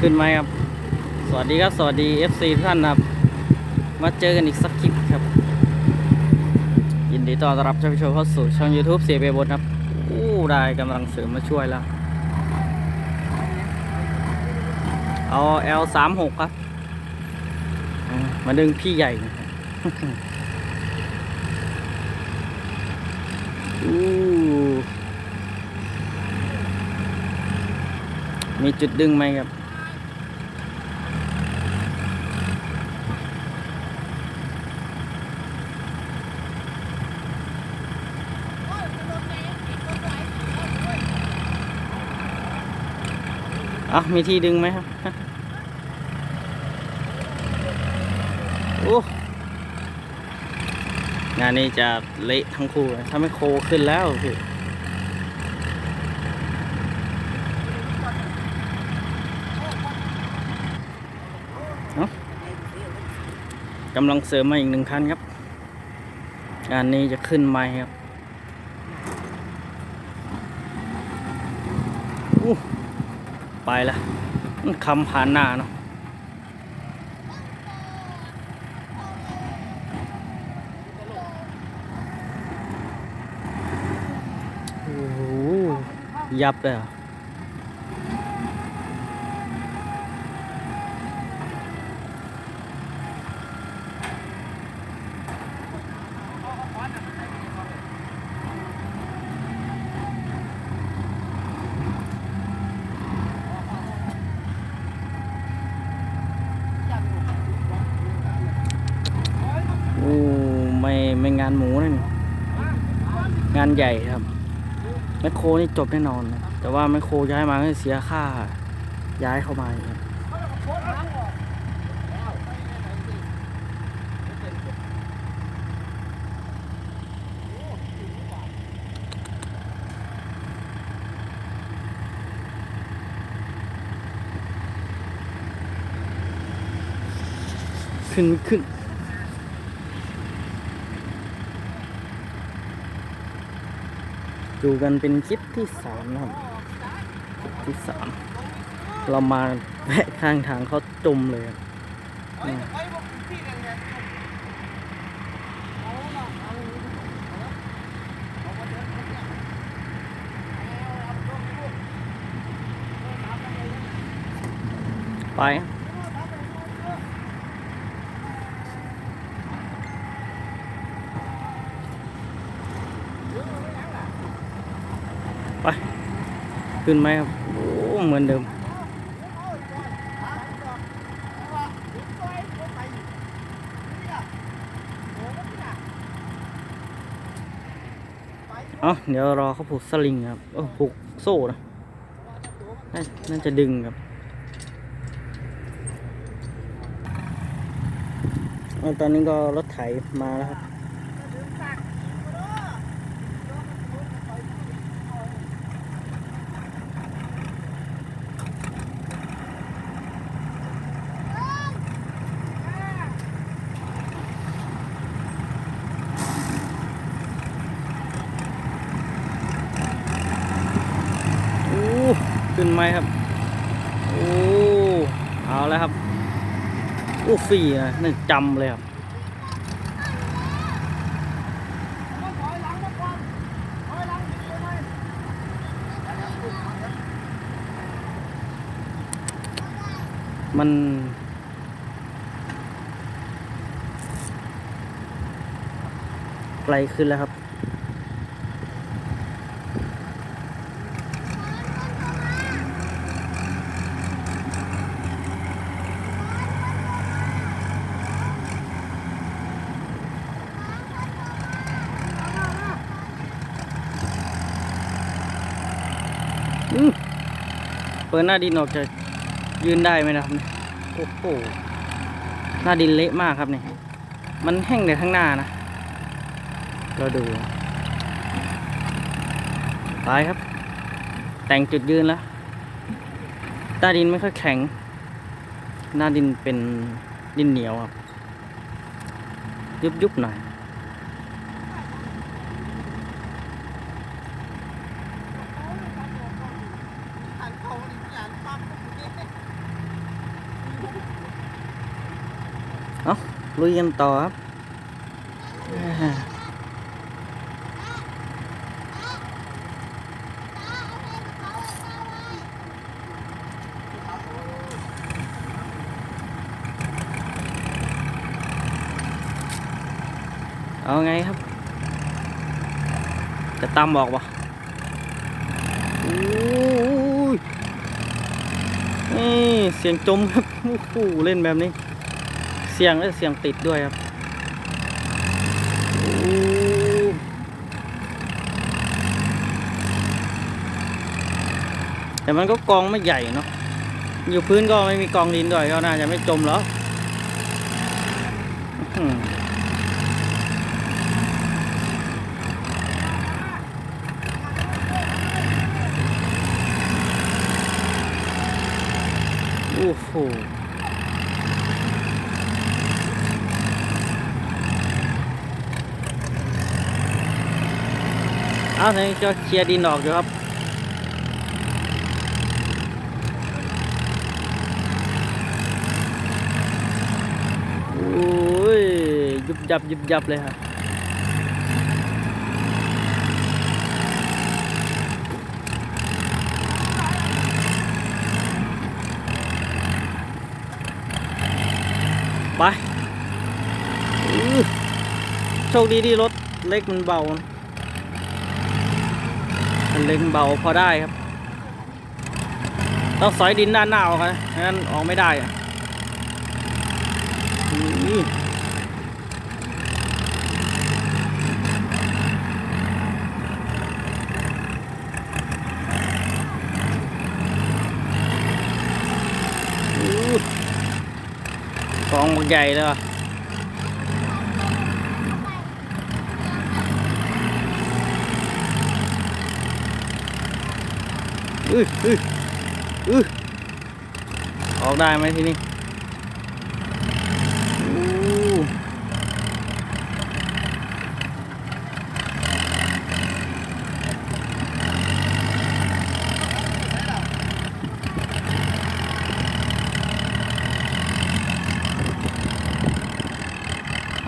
ขึ้นไหมครับ สวัสดีครับ สวัสดี FC ทุกท่านครับ มาเจอกันอีกสักคลิปครับ ยินดีต้อนรับท่านผู้ชมเข้าสู่ช่อง YouTube เสียเบบนครับอู้ได้กำลังเสริมมาช่วยแล้ว เอา L 3 6 ครับ มาดึงพี่ใหญ่อู้ มีจุดดึงไหมครับ อะ มีที่ดึงไหมครับ โอ้ งานนี้จะเละทั้งคู่ถ้าไม่โคขึ้นแล้วพี่เอ้ กำลังเสริมมาอีกหนึ่งคันครับ งานนี้จะขึ้นไหมครับอู้ไปละมันคำผ่านหน้าเนาะโอ้โหยับเลยเหรอโอ้ไม่ไม่งานหมูนะนี่งานใหญ่ครับแมคโครนี่จบแน่นอนนะแต่ว่าแมคโครย้ายมาก็เสียค่าย้ายเข้ามาครับขึ้นขึ้น อยู่กันเป็นคลิปที่สามนะครับคลิปที่สามเรามาแวะข้างทางเขาจมเลยไป ไปขึ้นไหมครับโอ้เหมือนเดิมเอาเดี๋ยวรอเขาผูกสลิงครับเออผูกโซ่นะน่าน่าจะดึงครับตอนนี้ก็รถไถมาแล้วครับ โอ้ขึ้น ไหมครับ โอ้ เอาแล้วครับ โอ้ฟรีนะนี่จำเลยครับมันไกลขึ้นแล้วครับ ปิดหน้าดินออกจะยืนได้ไหมนะครับเนี่ยโอ้โหหน้าดินเละมากครับเนี่ยมันแห้งแต่ข้างหน้านะ เราดูไปครับ แต่งจุดยืนแล้วหน้าดินไม่ค่อยแข็ง หน้าดินเป็นดินเหนียวครับ ยุบยุบๆหน่อย หันเข้าอีกอย่าง ลุยกันต่อครับอ่าเอาไงครับ จะตามบอกปะโอ้ยนี่เสียงจมครับโอ้โหเล่นแบบนี้ เสียงและเสียงติดด้วยครับแต่มันก็กองไม่ใหญ่เนาะอยู่พื้นก็ไม่มีกองดินด้วยก็น่าจะไม่จมแล้วอื้อหือโอ้โห เอาไหนจะเคลียร์ดินออกอยู่ครับโอ้ยยุบยับยุบยับเลยครับไปโชคดีที่รถเล็กมันเบา มันเล็งเบาพอได้ครับ ต้องสอยดินด้านหน้าออกนะไม่งั้นออกไม่ได้อะนี่อู้กองบักใหญ่เลยว่ะ อื้ออื้ออื้อออกได้ไหมทีนี้อู้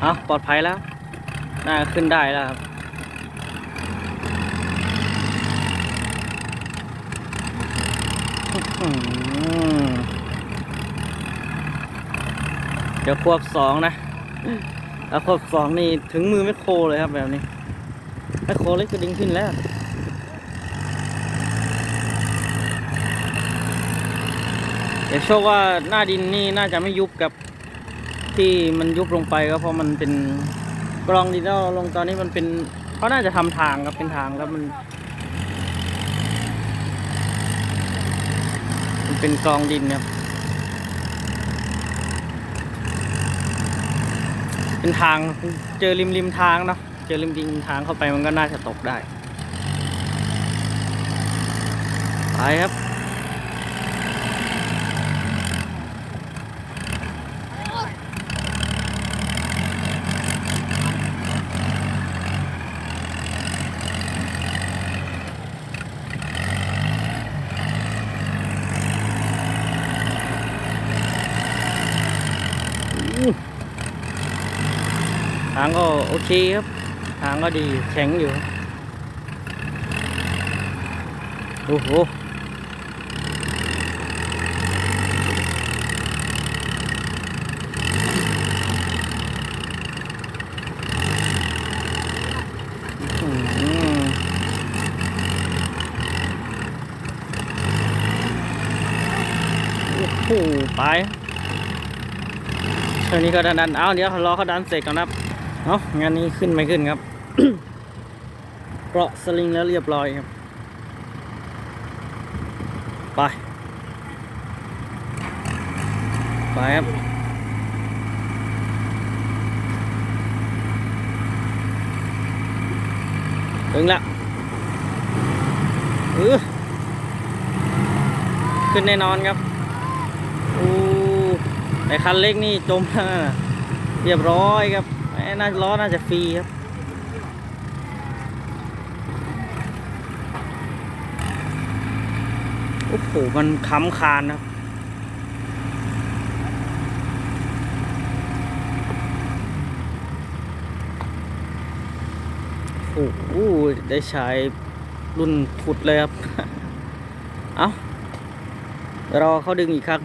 เอาปลอดภัยแล้ว น่าขึ้นได้แล้วครับ อืม เดี๋ยวควบสองนะแล้วควบสองนี่ถึงมือไม่โครเลยครับแบบนี้ไม่โครเล็กก็ดึงขึ้นแล้วเดี๋ยวโชคว่าหน้าดินนี่น่าจะไม่ยุบกับที่มันยุบลงไปก็เพราะมันเป็นกรองดินแล้วลงตอนนี้มันเป็นเขาน่าจะทำทางครับเป็นทางแล้วมัน มัน เป็นกองดินครับ เป็นทางเจอริมริมทางเนาะ เจอริมริมทางเข้าไปมันก็น่าจะตกได้ ไปครับ ทางก็โอเคครับ ทางก็ดีแข็งอยู่ โอ้โหอื้อหือโอ้โหไปเท่านี้ก็ดันดันเอาเดี๋ยวรอเขาดันเสร็จก่อนนะครับ เอาะงานนี้ขึ้นไม่ขึ้นครับเกาะสลิงแล้วเรียบร้อยครับ ไป ไปครับ ถึงแล้วเออขึ้นแน่นอนครับอู้แต่คันเล็กนี่จมเรียบร้อยครับ น่าล้อน่าจะฟรีครับโอ้โหมันค้ำคานนะโอ้โหได้ใช้รุ่นขุดเลยครับ เอา้าเรอเขาดึงอีกครั้ง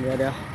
เดี๋ยวเดี๋ยว